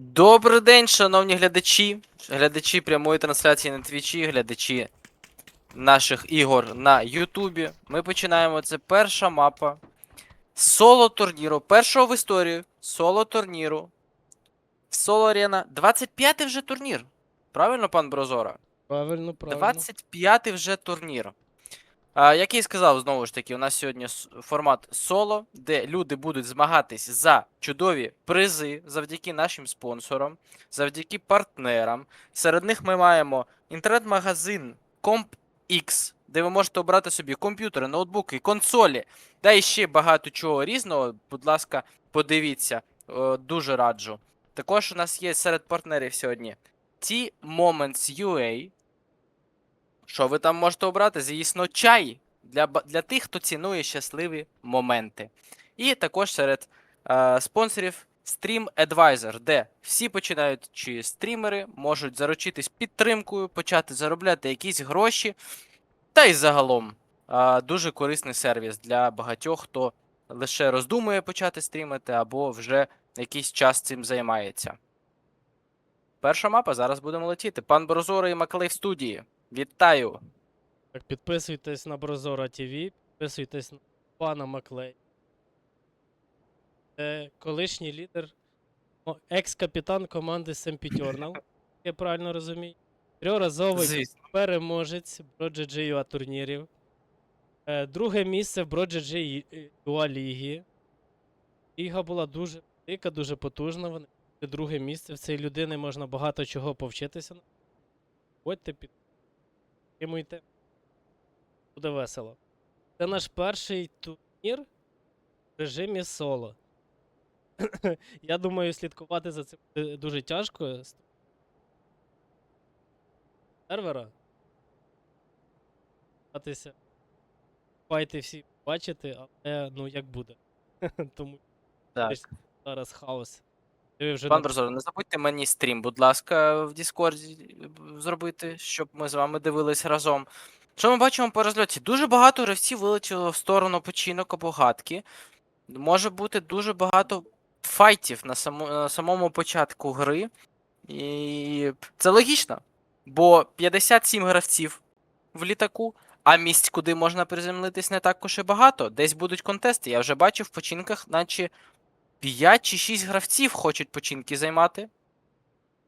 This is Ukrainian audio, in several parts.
Добрий день, шановні глядачі, глядачі прямої трансляції на Твічі, глядачі наших ігор на Ютубі. Ми починаємо. Це перша мапа соло турніру. Першого в історії соло турніру. Соло Арена. 25-й вже турнір. Правильно, пан Брозора? Правильно, правильно. 25-й вже турнір. Як я і сказав, знову ж таки, у нас сьогодні формат соло, де люди будуть змагатись за чудові призи завдяки нашим спонсорам, завдяки партнерам. Серед них ми маємо інтернет-магазин CompX, де ви можете обрати собі комп'ютери, ноутбуки, консолі, та і ще багато чого різного. Будь ласка, подивіться, дуже раджу. Також у нас є серед партнерів сьогодні T-Moments UA. Що ви там можете обрати? Звісно, чай для, для тих, хто цінує щасливі моменти. І також серед е, спонсорів Stream Advisor, де всі починаючі стрімери можуть заручитись підтримкою, почати заробляти якісь гроші. Та й загалом е, дуже корисний сервіс для багатьох, хто лише роздумує почати стрімити або вже якийсь час цим займається. Перша мапа, зараз будемо летіти. Пан Брозора і Маклей в студії. Вітаю! Так, підписуйтесь на Брозора ТВ, підписуйтесь на пана Маклей. Це колишній лідер, о, екс-капітан команди Семпітьорнал, я правильно розумію. Трьохразовий Звісно. переможець BroGG турнірів. Е, Друге місце в BroGG UA ліги. Ліга була дуже велика, дуже потужна. Вони друге місце. В цієї людини можна багато чого повчитися. Ходьте, підтримуйте. Буде весело. Це наш перший турнір в режимі соло. Я думаю, слідкувати за цим буде дуже тяжко. Сервера. Файти всі бачити, але ну як буде. Тому Так. зараз хаос. Ви вже Пан Брозор, не забудьте мені стрім, будь ласка, в Діскорді зробити, щоб ми з вами дивились разом. Що ми бачимо по розльоті? Дуже багато гравців вилетіло в сторону починок або гадки. Може бути дуже багато файтів на, само, на самому початку гри. І це логічно. Бо 57 гравців в літаку, а місць, куди можна приземлитись, не також і багато. Десь будуть контести. Я вже бачив в починках, наче 5 чи 6 гравців хочуть починки займати.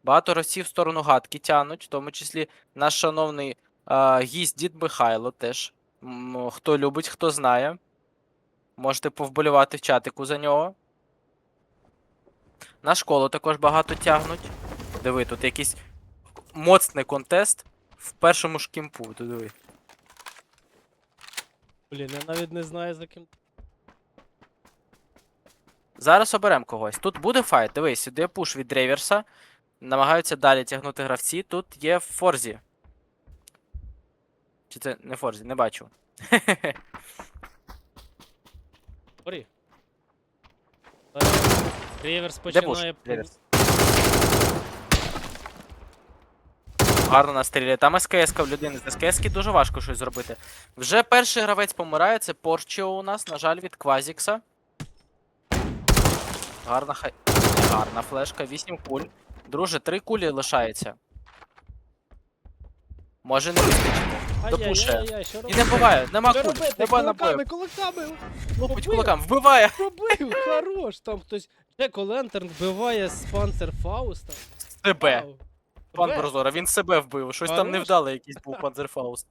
Багато гравців в сторону гадки тянуть, в тому числі наш шановний а, гість Дід Михайло теж. Хто любить, хто знає. Можете повболівати в чатику за нього. На школу також багато тягнуть. Диви, тут якийсь моцний контест в першому ж диви. Блін, я навіть не знаю за ким. Зараз оберемо когось. Тут буде файт. Дивись, сюди пуш від Рейверса. Намагаються далі тягнути гравці. Тут є Форзі. Чи це не Форзі? Не бачу. Де пуш? починає. Гарно настріляє. Там СКС в людини. З СКС дуже важко щось зробити. Вже перший гравець помирає, це Порчіо у нас, на жаль, від Квазікса. Гарна хай. Гарна флешка, 8 куль. Друже, 3 кулі лишається. Може не вистачити. допушує. І не буває, нема куль, нема Кулаками, набоїв. кулаками! Лупить Побив. кулакам, вбиває! Пробив, хорош! Там хтось. Джеко Лентерн вбиває з панцер Фауста. Себе. Вау. Пан Тебе? Брозора, він себе вбив. Щось там Хорош. невдалий якийсь був Панзерфауст.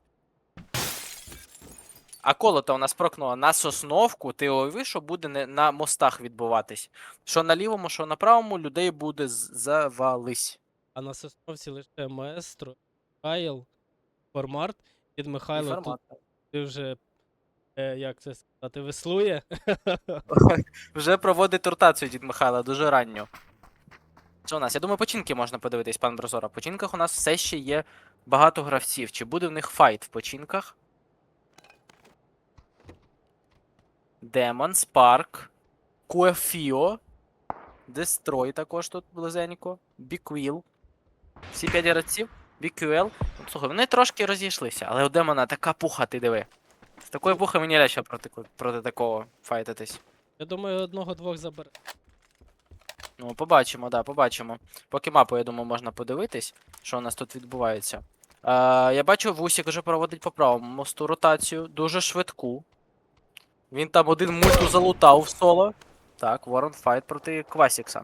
А колото у нас прокнуло на сосновку, ти уяви, що буде не на мостах відбуватись. Що на лівому, що на правому, людей буде з- завались. А на Сосновці лише Маестро, Кайл, Формарт. Від Михайло тут Формат. ти вже. Е, як це сказати, веслує. Вже проводить ротацію дід Михайла дуже ранньо. Що у нас? Я думаю, починки можна подивитись, пан Брозора. В починках у нас все ще є багато гравців. Чи буде в них файт в починках? Демон, Спарк, Куефіо, Дестрой також тут близенько, Біквіл. Всі п'ять гравців. BQL. Ну, Слухай, вони трошки розійшлися, але у демона така пуха, ти диви. З такої пухи мені легше проти, проти такого файтитись. Я думаю, одного-двох забере. Ну, побачимо, да, побачимо. Поки мапу, я думаю, можна подивитись, що у нас тут відбувається. Е, я бачу, Вусік вже проводить по правому мосту ротацію, дуже швидку. Він там один мульту залутав в соло. Так, Ворон файт проти Квасікса.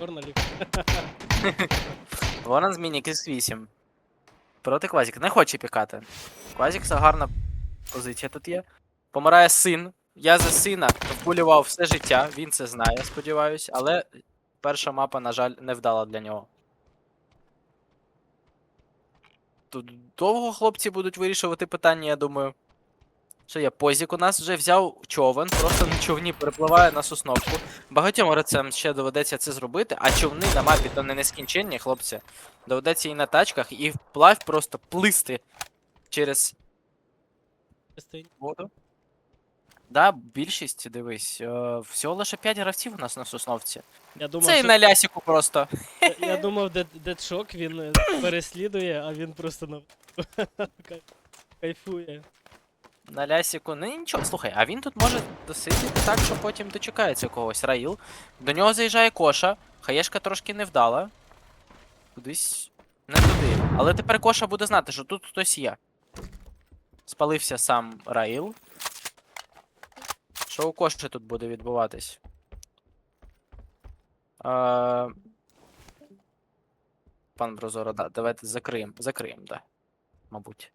Журналік. Ворон з Мінік X8. Проти Квазікса. Не хоче пікати. Квазікса гарна позиція тут є. Помирає син. Я за сина вболівав все життя, він це знає, сподіваюсь, але перша мапа, на жаль, не вдала для нього. Тут довго хлопці будуть вирішувати питання, я думаю. Що є? Позік у нас вже взяв човен, просто на човні перепливає на сосновку. Багатьом гравцям ще доведеться це зробити, а човни на мапі то не нескінченні, хлопці. Доведеться і на тачках, і вплавь просто плисти через воду. Да, більшість, дивись, е, всього лише 5 гравців у нас на сосновці. Я думав, Це і що... на лясіку просто. я, я думав, Дед- Дедшок він е, переслідує, а він просто на... кай- кайфує. На лясіку. Ну нічого, слухай, а він тут може досидіти так, що потім дочекається когось. Раїл. До нього заїжджає коша. Хаєшка трошки невдала. Кудись не туди. Але тепер коша буде знати, що тут хтось є. Спалився сам Раїл. Що у коші тут буде відбуватись? А... Пан Брозоро, да, давайте закриємо. Закриємо, да. Мабуть.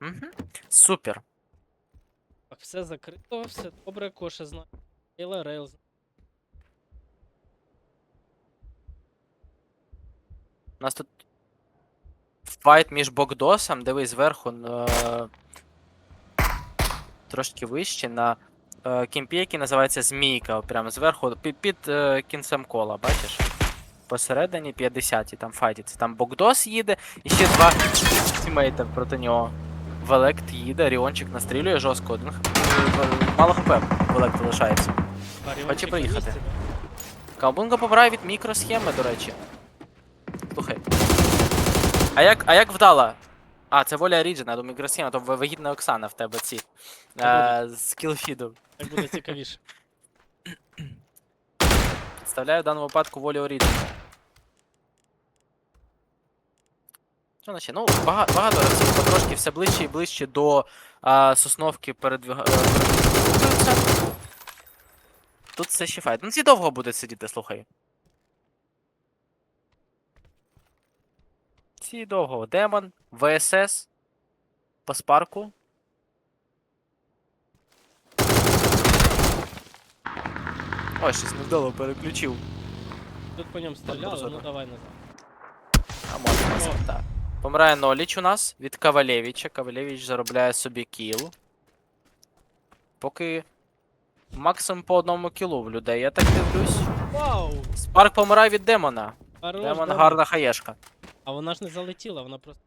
Угу. Супер. Так, все закрито, все добре, коша знає. Рейла, Рейл знає. У нас тут файт між Богдосом, дивись зверху е... трошки вище на. Кімпі, який називається Змійка. Прямо зверху під, під е... кінцем кола, бачиш? Посередині 50 і там файтиться. Там Богдос їде, і ще два тімейта проти нього. Велект їде, Ріончик настрілює жорстко. Один е, мало хп Велект лишається. Баріончик на проїхати. місці, побирає від мікросхеми, до речі. Слухай. А як, а як вдала? А, це воля Ріджена, до мікросхема, то вигідна Оксана в тебе ці. Е, з кілфіду. Так буде цікавіше. Представляю в даному випадку волю Оріджена. Що наче? Ну, багато, багато разів потрошки все ближче і ближче до а, сосновки передвиг... е, передвигаються. Тут все ще файт. Ну ці довго буде сидіти, слухай. Ці довго. Демон, ВСС, по спарку. Ой, щось невдало переключив. Тут по ньому стріляли, ну давай назад. А можна, О. так. Помирає Ноліч у нас від Кавалєвича. Кавалєвич заробляє собі кіл. Поки максимум по одному кілу в людей, я так дивлюсь. Вау! Спарк помирає від демона. Хорош, Демон Демон. гарна хаєшка. А вона ж не залетіла, вона просто.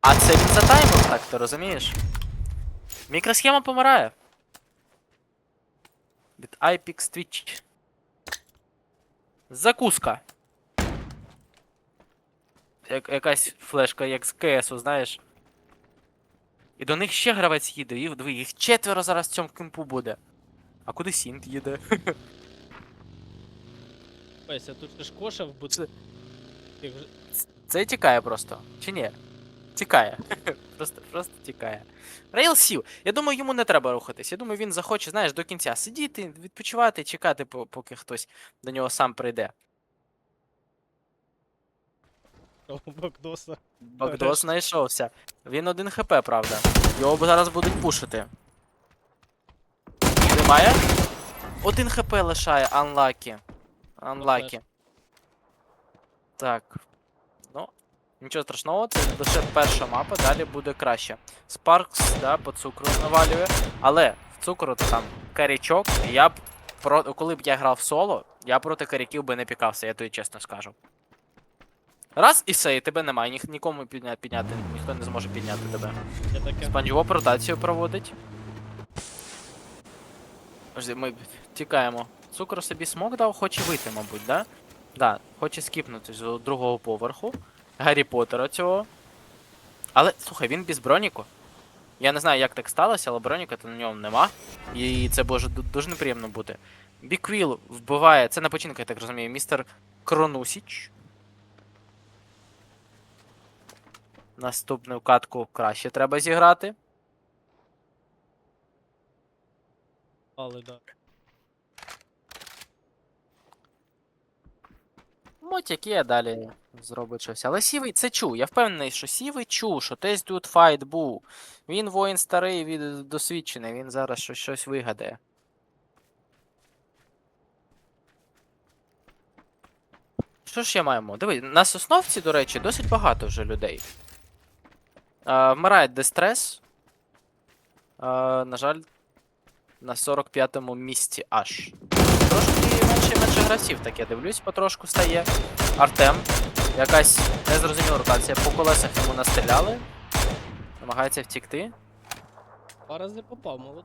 А це він затаймив, так ти розумієш? Мікросхема помирає. Від iPix Twitch. Закуска. Як, якась флешка, як з КСу, знаєш. І до них ще гравець їде. Їх, диви, їх четверо зараз в цьому кемпу буде. А куди Сінт їде? Ось, а тут ж коша в буці. Це тікає просто. Чи ні? Тікає. Просто, просто тікає. Рейл сів. Я думаю, йому не треба рухатись. Я думаю, він захоче, знаєш, до кінця сидіти, відпочивати, чекати, поки хтось до нього сам прийде. О, Бокдоса. Багдос знайшовся. Він один хп, правда. Його зараз будуть пушити. Тримає? Один хп лишає, unlucky. Unlucky. Так. Ну, нічого страшного, це лише перша мапа, далі буде краще. Спаркс, да, по цукру навалює. Але в цукру то там карячок, я б про... коли б я грав в соло, я проти каряків би не пікався, я тобі чесно скажу. Раз і все, і тебе немає, ніх, нікому підняти, підняти, ніхто не зможе підняти тебе. Таке. Ротацію проводить. Ми тікаємо. Цукор собі смок дав, хоче вийти, мабуть, да? Да, хоче скіпнути з другого поверху. Гаррі Поттера цього. Але, слухай, він без броніку. Я не знаю, як так сталося, але броніка то на ньому нема. І це може дуже неприємно бути. Біквіл вбиває. Це на починку, я так розумію, містер Кронусіч. Наступну катку краще треба зіграти. Але да. Мотяк є далі зробить щось. Але сівий це чув. Я впевнений, що сівий чув, що десь тут файт був. Він воїн старий, він досвідчений, він зараз щось, щось вигадає. Що ж ще маємо? Диви, на сосновці, до речі, досить багато вже людей. А, вмирає Дестрес. А, на жаль, на 45-му місці аж. Менше і менше гравців, так я дивлюсь, потрошку стає. Артем. Якась незрозуміла ротація. По колесах йому настріляли. Намагається втікти. Два рази попав.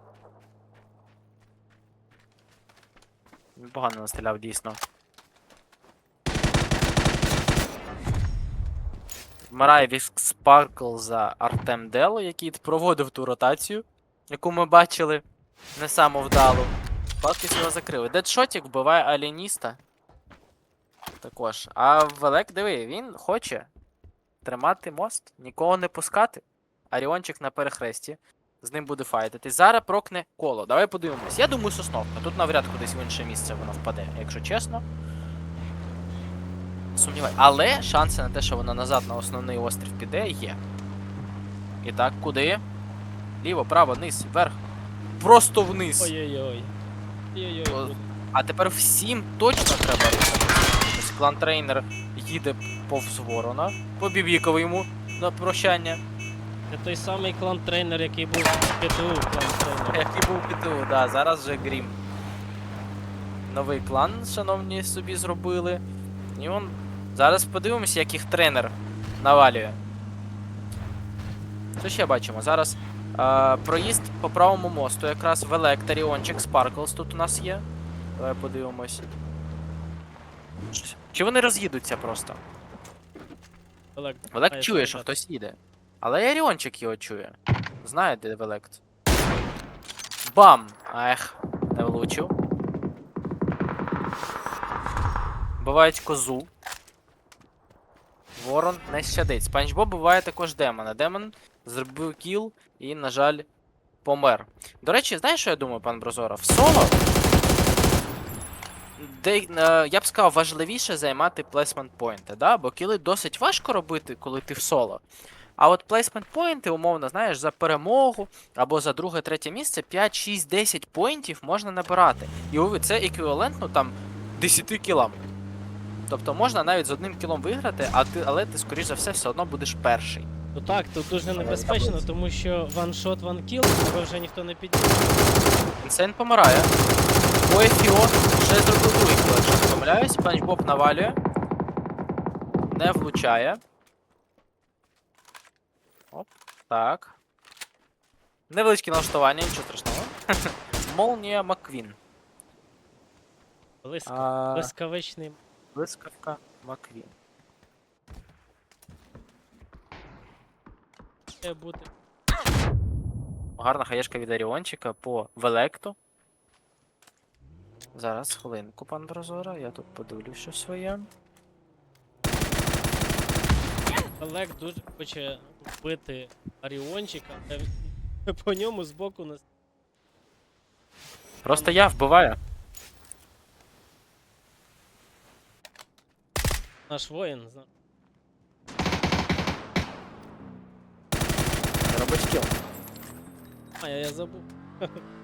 Він погано настріляв дійсно. Вмирає Віск Спаркл за Артем Дело, який проводив ту ротацію, яку ми бачили не саму вдалу. Палкіс його закрили. Дедшотік вбиває Алініста. Також. А Велек, диви, він хоче тримати мост, нікого не пускати. Аріончик на перехресті. З ним буде файтити. Зараз прокне коло. Давай подивимось. Я думаю, сосновка. Тут навряд кудись в інше місце воно впаде, якщо чесно. Сумніваюсь. Але шанси на те, що воно назад на основний острів піде, є. І так, куди? Ліво, право, низ, вверх. Просто вниз. Ой-ой-ой. Ой-ой-ой. А тепер всім точно треба рухатися. Ось клан-трейнер їде повз ворона. Побібікав йому на прощання. Це той самий клан-трейнер, який був в ПТУ клан-трейнер. Який був ПТУ, да, зараз вже Грім. Новий клан, шановні, собі зробили. І он. Зараз подивимося, як їх тренер навалює. Що ще бачимо? Зараз проїзд по правому мосту, якраз в Електріончик Sparkles тут у нас є. Давай подивимось. Чи вони роз'їдуться просто? Велик, Велект чує, що хтось їде. Але і Аріончик його чує. Знає, де Велект. Бам! Ех, не влучив. Бувають козу. Ворон не щадить. Спанч Боб буває також демона. Демон зробив кіл і, на жаль, помер. До речі, знаєш, що я думаю, пан Брозора? В соло. Де, е, я б сказав, важливіше займати плейсмент поінти, да? бо кіли досить важко робити, коли ти в соло. А от плейсмент поінти, умовно, знаєш, за перемогу або за друге, третє місце 5, 6, 10 поінтів можна набирати. І уяви, це еквівалентно там 10 кілам. Тобто можна навіть з одним кілом виграти, а ти, але ти, скоріш за все, все одно будеш перший. Ну так, тут дуже небезпечно, тому що ваншот, ванкіл, тебе вже ніхто не підніме. Інсейн помирає. Двоє Фіо вже зробив другий кіл, якщо не помиляюсь. Панч Боб навалює. Не влучає. Оп, так. Невеличке налаштування, нічого страшного. Молнія Маквін. Блискавичний. Блискавка Маквін. Має бути. Гарна хаєшка від Аріончика по Велекту. Зараз хвилинку, пан Прозора, я тут подивлюсь що своє. Олег дуже хоче вбити Аріончика, але по ньому збоку нас. Просто я вбиваю. наш воїн. Кіл. А, я, я забув.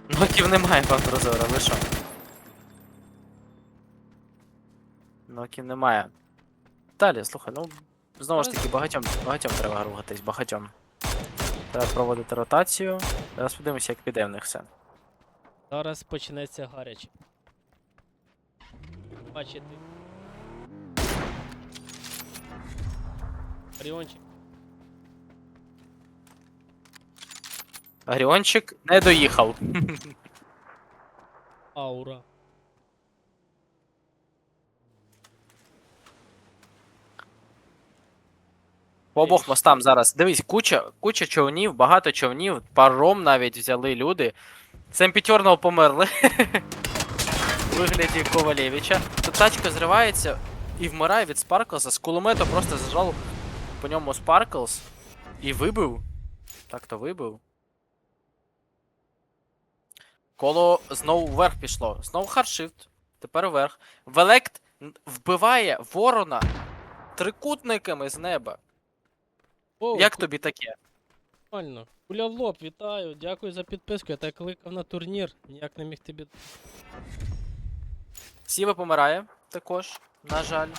Ноків немає, пан Прозора, ви що? Ноків немає. Далі, слухай, ну знову ж таки, багатьом, багатьом треба рухатись, багатьом. Треба проводити ротацію. Зараз подивимося, як піде в них все. Зараз почнеться гаряче. Бачите. Аріончик. Аріончик не доїхав. Аура. По обох мостам зараз. Дивись, куча, куча човнів, багато човнів, паром навіть взяли люди. Семпітьорного померли. Вигляді Ковалєвича. Тут тачка зривається і вмирає від Спарклса. З кулемета просто зажав по ньому Спарклс і вибив. Так то вибив. Коло знову вверх пішло. Знову хардшифт. Тепер вверх. Велект вбиває ворона трикутниками з неба. О, Як тобі таке? Нормально. Куля в лоб, вітаю. Дякую за підписку. Я тебе кликав на турнір. Ніяк не міг тобі. Сіва помирає також, на жаль.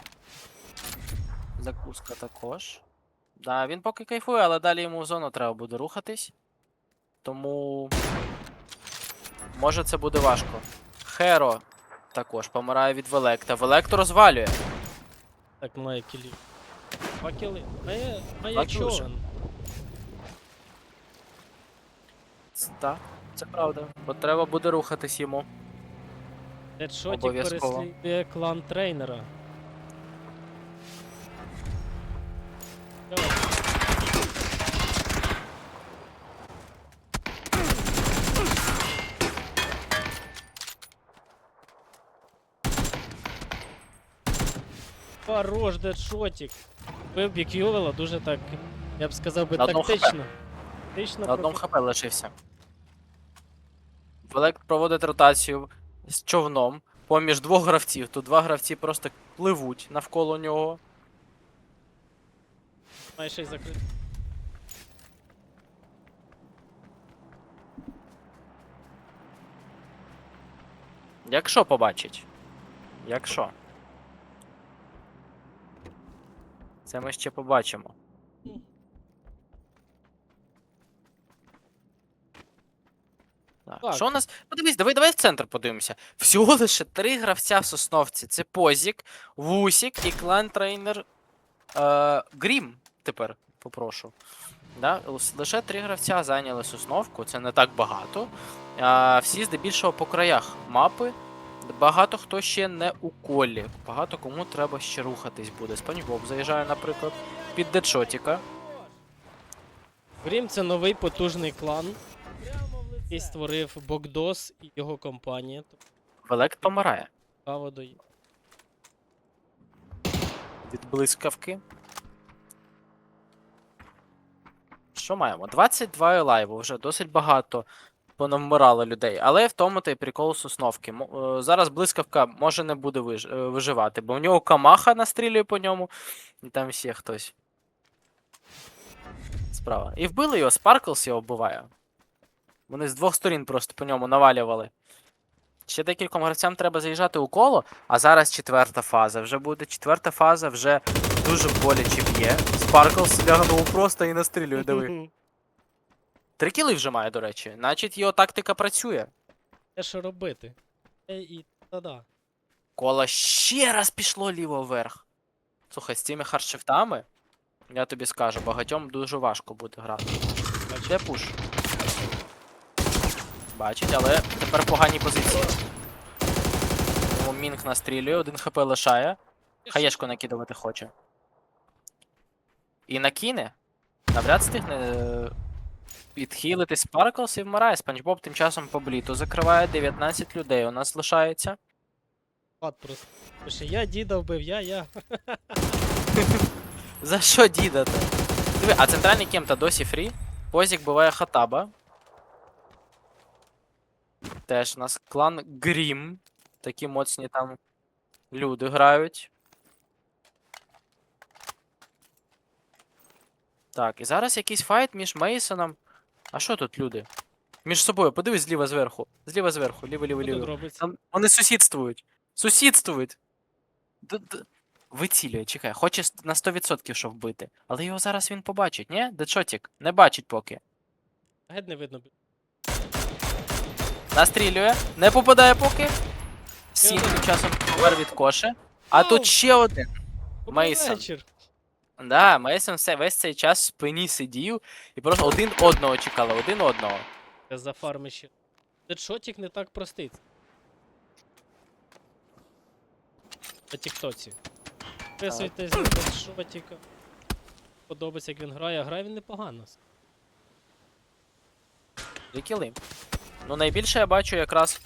Закуска також. Да, він поки кайфує, але далі йому в зону треба буде рухатись. Тому. Може це буде важко. Херо також помирає від Велекта. Велекто розвалює. Так, має кілі. Два кіли. Має, має Два вже. човен. Ц- Так, це правда. Бо треба буде рухатись йому. Дедшотік Обов'язково. переслідує клан трейнера. Давай. Хорош, дедшотік. Бив бікювела дуже так, я б сказав би, На одному тактично. Тактично На одному хп лишився. Велект проводить ротацію з човном поміж двох гравців. Тут два гравці просто пливуть навколо нього. Має ще й закрити. Якщо побачить. Якщо. Це ми ще побачимо. Так. Що у нас? Подивись, давай, давай в центр подивимося. Всього лише три гравця в Сосновці. Це Позік, Вусік і клан трейнер е, Грім. Тепер попрошу. Да? Лише три гравця зайняли Сосновку, це не так багато. А, всі здебільшого по краях мапи. Багато хто ще не у колі. Багато кому треба ще рухатись буде. Спанч Боб заїжджає, наприклад, під Дедшотіка. Грім це новий потужний клан, який створив Богдос і його компанія. Велект помирає Цікаво до від блискавки. Що маємо? 22 лайву, вже досить багато понавмирало людей. Але в тому та й прикол сосновки. Е, Зараз блискавка може не буде е, виживати, бо в нього камаха настрілює по ньому, і там ще хтось. Справа. І вбили його, Спарклс його вбиває. Вони з двох сторін просто по ньому навалювали. Ще декільком гравцям треба заїжджати у коло, а зараз четверта фаза. Вже буде четверта фаза, вже дуже боляче б'є. Спарклс лягнув просто і настрілює, диви. Три кіли вже має, до речі. Значить, його тактика працює. Те, що робити. Е, І та-да. Коло ще раз пішло ліво вверх. Слухай, з цими хардшифтами, я тобі скажу, багатьом дуже важко буде грати. Де пуш? Бачить, але тепер погані позиції. Тому Мінг настрілює, один хп лишає. Хаєшку накидувати хоче. І накине. Навряд встигне е, підхилити Спарклс і вмирає. Спанч Боб тим часом по бліту закриває 19 людей. У нас лишається. Пад просто. Пише, я діда вбив, я, я. За що дідати? Диви, а центральний кем-то досі фрі. Позік буває хатаба. Теж у нас клан Грім. Такі моцні там люди грають. Так, і зараз якийсь файт між Мейсоном. А що тут люди? Між собою, подивись зліва зверху. Зліва зверху, ліво, ліво, ліво. робиться? Там вони сусідствують. Сусідствують. Д- д- Вицілює, чекай, хоче с- на 100% що вбити. Але його зараз він побачить, ні? Дедшотік? Не бачить поки. Геть не видно. Настрілює, не попадає поки. Тим часом помер від коше. А Оу. тут ще один. Мейсон. вечір. Да, Мейсон все, весь цей час в спині сидів і просто один одного чекали, один одного. За фарми ще. Дедшотік не так простий. На тіктоці. Підписуйтесь на дедшотіка. подобається, як він грає, а грає він непогано. Дві. Ну, найбільше я бачу якраз.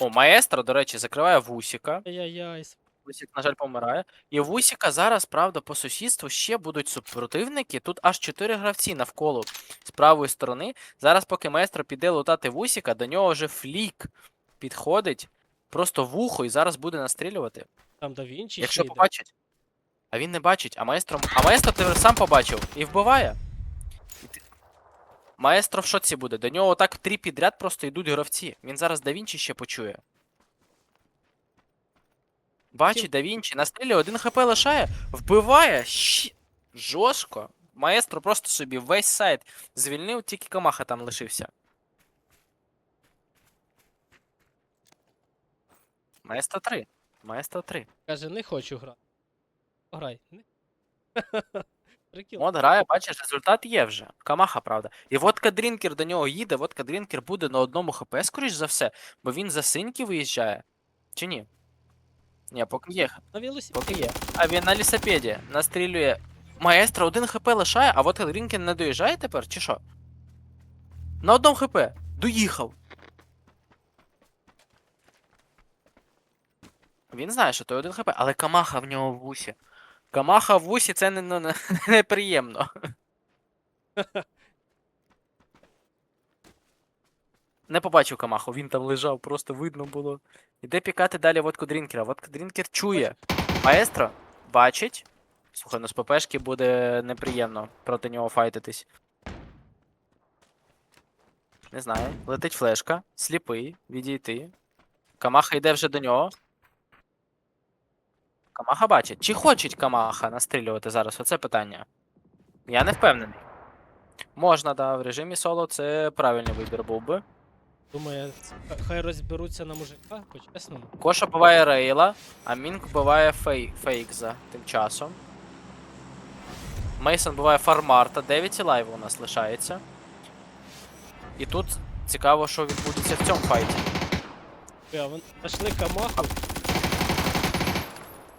О, маестро, до речі, закриває Вусіка. Ай-яй-яй. Вусік, на жаль, помирає. І у Вусіка зараз, правда, по сусідству ще будуть супротивники. Тут аж 4 гравці навколо з правої сторони. Зараз, поки маестро піде лутати Вусіка, до нього вже флік підходить. Просто в ухо і зараз буде настрілювати. Там да Вінчі Якщо ще йде. побачить. А він не бачить, а маестро. А маестро ти сам побачив і вбиває. Маестро в шоці буде. До нього так три підряд просто йдуть гравці. Він зараз Да Вінчі ще почує. Бачить Да Вінчі, настрілює, один хп лишає, вбиває. Щ... Жорстко. Маестро просто собі весь сайт звільнив, тільки Камаха там лишився. Маестро 3. Маестро 3. Каже, не хочу грати. Прикіл. От грає, бачиш, результат є вже. Камаха, правда. І водка Дрінкер до нього їде, водка Дрінкер буде на одному хп, скоріш за все, бо він за синьки виїжджає. Чи ні? Ні, поки є. На велосипеді. Поки є. А він на лісопеді настрілює. Маестро один хп лишає, а водка Дрінкер не доїжджає тепер, чи що? На одному хп. Доїхав. Він знає, що той один хп, але Камаха в нього в вусі. Камаха в вусі це не, не, не, неприємно. Не побачив Камаху, він там лежав, просто видно було. Іде пікати далі водку Дрінкера. Водка Дрінкер чує. Маестро бачить. Слухай, ну з ППшки буде неприємно проти нього файтитись. Не знаю. Летить флешка, сліпий, відійти. Камаха йде вже до нього. Камаха бачить. Чи хоче Камаха настрілювати зараз? Оце питання. Я не впевнений. Можна, да, в режимі соло це правильний вибір був би. Думає, хай розберуться на мужика, по-чесному. Коша буває Рейла, а Мінк буває фей... Фейкза тим часом. Мейсон буває Фармарта, 9 лайв у нас лишається. І тут цікаво, що відбудеться в цьому файті. А, вон знайшли камаху.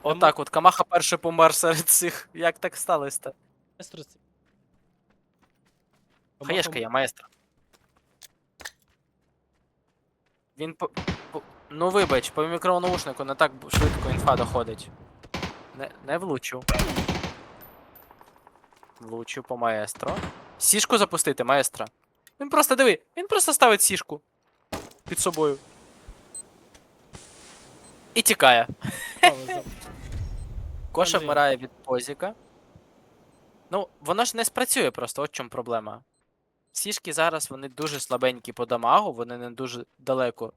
Отак от Камаха перший помер серед цих. Як так сталося? Маестро це- Хаєшка є, маестро. Він по, по. Ну вибач, по мікронаушнику не так швидко інфа доходить. Не, не влучив. Влучив по маестро. Сішку запустити, маестро. Він просто диви, він просто ставить сішку під собою. І тікає. Коша вмирає від позіка. Ну, воно ж не спрацює просто, от чому проблема. Сішки зараз вони дуже слабенькі по дамагу, вони не дуже далеко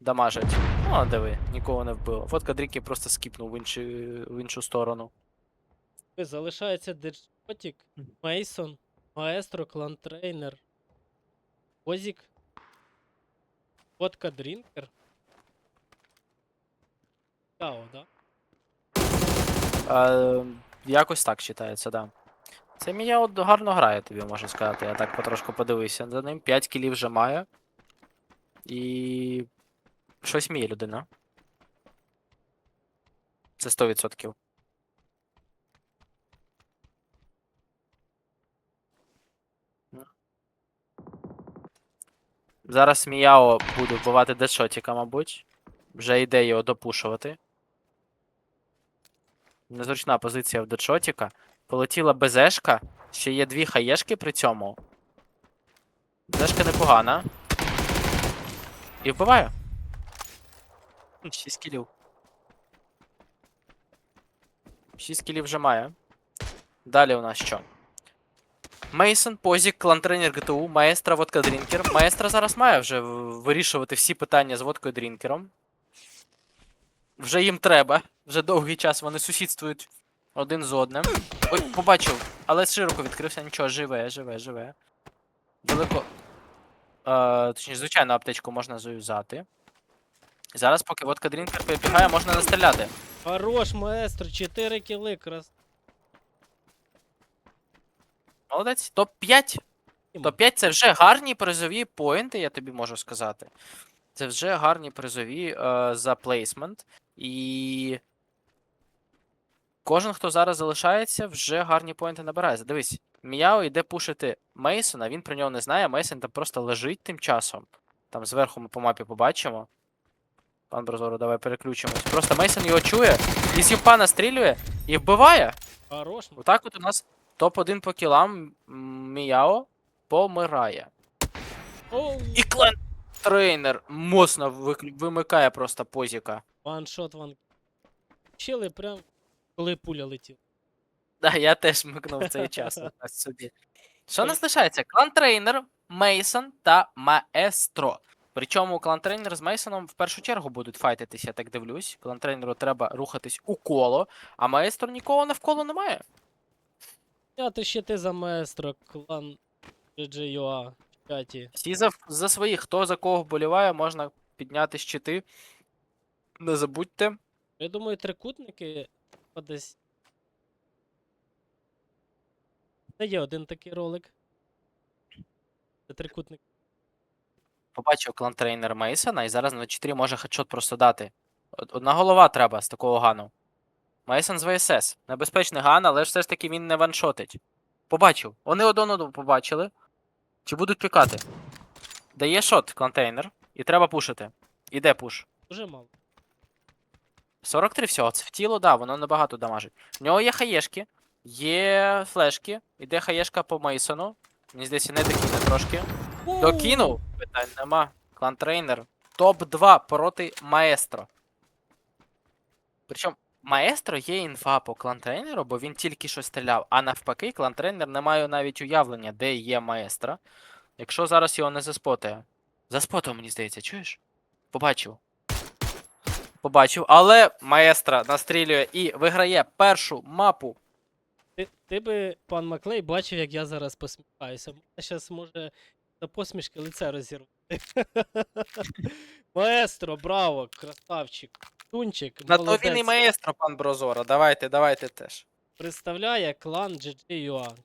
дамажать. Ну, а диви, нікого не вбило. Фотка Дріки просто скіпнув в, інші, в іншу сторону. Залишається Деджотік, Мейсон, Маестро, Клантрейнер, Озік, Водка Дрінкер. Тао, да? Е, якось так вважається, да. Це Мія от гарно грає, тобі можу сказати. Я так потрошку подивився за ним. 5 кілів вже має. І. Щось вміє людина. Це 100%. Ну. Зараз Міяо буде вбивати дедшотіка, мабуть. Вже йде його допушувати. Незручна позиція в дедшотіка. Полетіла безешка. Ще є дві хаєшки при цьому. Безешка непогана. І вбиває. 6 кілів. 6 кілів вже має. Далі у нас що? Мейсон, Позік, клантренер ГТУ, маестра, водка Дрінкер. Маестра зараз має вже вирішувати всі питання з водкою Дрінкером. Вже їм треба. Вже довгий час вони сусідствують один з одним. Ой, побачив, але широко відкрився, нічого, живе, живе, живе. Далеко. Е, точніше, звичайно, аптечку можна заюзати. Зараз, поки водка Дрінкер прибігає, можна настріляти. Хорош, маестро, 4 кіли крас. Молодець. Топ-5. Топ-5 це вже гарні призові поінти, я тобі можу сказати. Це вже гарні призові е, за плейсмент. І. кожен, хто зараз залишається, вже гарні поінти набирає. Дивись, Міяо йде пушити Мейсона, він про нього не знає, Мейсон там просто лежить тим часом. Там зверху ми по мапі побачимо. Пан Брозоро, давай переключимось. Просто Мейсон його чує, і сімпа настрілює і вбиває. Хорош. Отак от у нас топ-1 по кілам Міяо помирає. Оу, І клен трейнер моцно вимикає просто позіка. ваншот, ван. Чили прям, коли пуля летіла. Да, я теж микнув в цей час на собі. Що нас лишається? Клан-трейнер, Мейсон та Маестро. Причому клан-трейнер з Мейсоном в першу чергу будуть файтитись, я так дивлюсь. Клан-трейнеру треба рухатись у коло, а Маестро нікого навколо немає. Я ти ще ти за маестро, клан GGUA в чаті. Всі за, за своїх, хто за кого вболіває, можна підняти щити. Не забудьте. Я думаю, трикутники десь. Це є один такий ролик. Це трикутник. Побачив клан-трейнер Мейсона і зараз на 4 може хедшот просто дати. Одна голова треба з такого гану. Мейсон з ВСС. Небезпечний ган, але ж все ж таки він не ваншотить. Побачив. Вони один одного побачили. Чи будуть пікати? Дає шот контейнер, і треба пушити. Іде пуш. Дуже мало. 43 всього. Це в тіло, да, воно небагато дамажить. В нього є хаєшки, є флешки, іде хаєшка по Мейсону. Мені здається, не докине трошки. Докинув? Питань нема. Клан-трейнер. Топ-2 проти Маестро. Причому Маестро є інфа по клан-трейнеру, бо він тільки що стріляв, а навпаки, клан-трейнер не має навіть уявлення, де є маестро. Якщо зараз його не заспотає. Заспотав, мені здається, чуєш? Побачив. Побачив, але маестро настрілює і виграє першу мапу. Ти, ти би, пан Маклей, бачив, як я зараз посміхаюся. Я зараз може на посмішки лице розірвати. Маестро, браво, красавчик. Тунчик, На то він і маестро, пан Брозора. Давайте, давайте теж. Представляє клан GGUA.